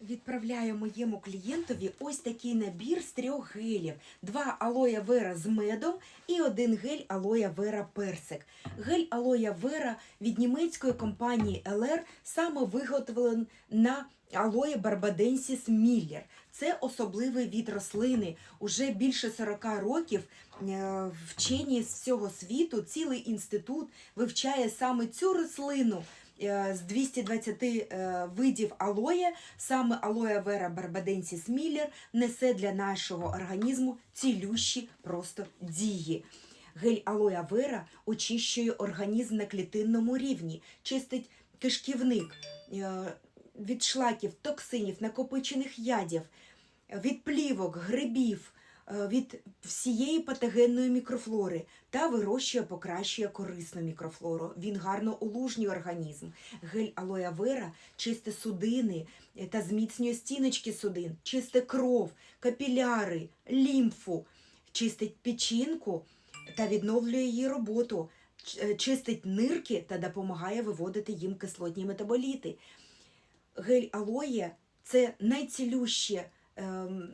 Відправляю моєму клієнтові ось такий набір з трьох гелів: два алоя вера з медом і один гель алоя вера персик. Гель алоя вера від німецької компанії LR саме виготовлений на алоє Барбаденсіс Міллер. Це особливий від рослини. Уже більше 40 років е, вчені з всього світу, цілий інститут вивчає саме цю рослину з 220 е, видів алоє, саме алоє вера барбаденсіс міллер несе для нашого організму цілющі просто дії. Гель алоя вера очищує організм на клітинному рівні, чистить кишківник е, від шлаків, токсинів, накопичених ядів, від плівок, грибів, е, від всієї патогенної мікрофлори та вирощує, покращує корисну мікрофлору. Він гарно улужнює організм. Гель алоя вера чисте судини е, та зміцнює стіночки судин, чисте кров, капіляри, лімфу, чистить печінку та відновлює її роботу, е, чистить нирки та допомагає виводити їм кислотні метаболіти. Гель алоє це найцілюще ем,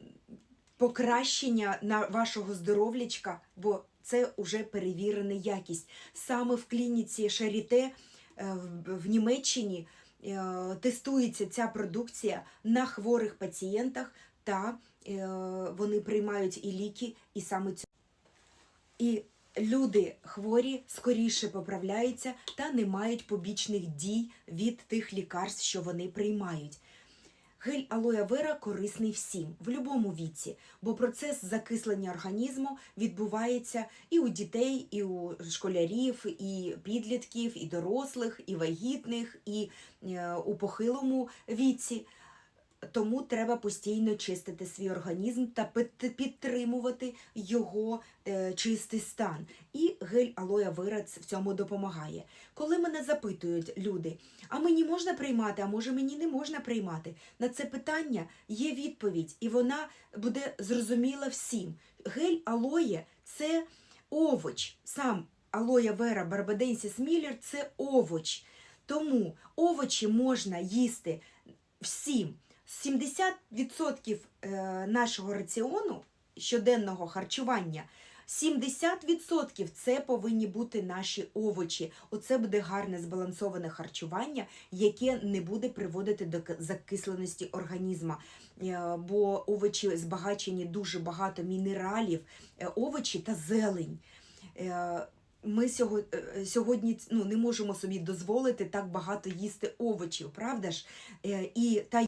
покращення на вашого здоров'ячка, бо це вже перевірена якість. Саме в клініці Шаріте е, в- Німеччині е, тестується ця продукція на хворих пацієнтах, та е, вони приймають і ліки, і саме цю. І люди хворі скоріше поправляються та не мають побічних дій від тих лікарств, що вони приймають. Гель алоя вера корисний всім, в будь-якому віці, бо процес закислення організму відбувається і у дітей, і у школярів, і підлітків, і дорослих, і вагітних, і е, у похилому віці. Тому треба постійно чистити свій організм та підтримувати його е, чистий стан. І гель алоя вера ц- в цьому допомагає. Коли мене запитують люди, а мені можна приймати, а може мені не можна приймати, на це питання є відповідь, і вона буде зрозуміла всім. Гель алоє це овоч. Сам алоя вера барбаденсіс міллер це овоч. Тому овочі можна їсти всім. 70% е, нашого раціону щоденного харчування. 70% це повинні бути наші овочі. Оце буде гарне збалансоване харчування, яке не буде приводити до закисленості організму. Е, Бо овочі збагачені дуже багато мінералів, е, овочі та зелень. Ми сьогодні ну, не можемо собі дозволити так багато їсти овочів, правда ж? І та